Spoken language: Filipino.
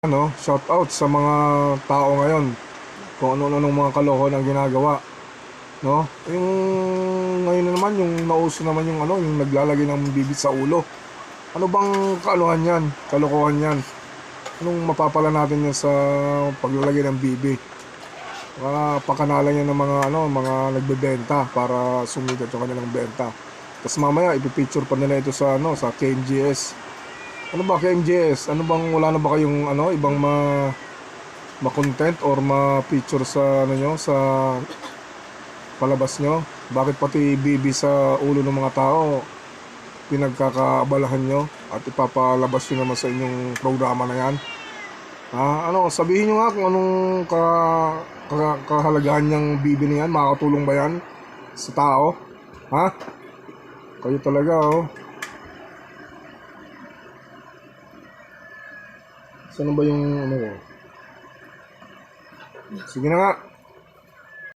ano, shout out sa mga tao ngayon kung ano-ano ng mga kalokohan ang ginagawa. No? Yung ngayon na naman yung nauso naman yung ano, yung naglalagay ng bibit sa ulo. Ano bang kaaluhan yan? Kalokohan yan? Anong mapapala natin yan sa paglalagay ng bibi? Mga pakanalan yan ng mga ano, mga nagbebenta para sumikat yung kanilang benta. Tapos mamaya ipipicture pa nila ito sa ano, sa KMGS. Ano ba KMJS? Ano bang wala na ba kayong ano ibang ma ma-content or ma-feature sa ano nyo sa palabas nyo? Bakit pati BB sa ulo ng mga tao pinagkakaabalahan nyo at ipapalabas nyo naman sa inyong programa na yan? Ha? Ano, sabihin nyo nga kung anong ka, ka, kahalagahan niyang BB na yan. Makakatulong ba yan sa tao? Ha? Kayo talaga oh. Saan ba yung ano ko? Sige na nga.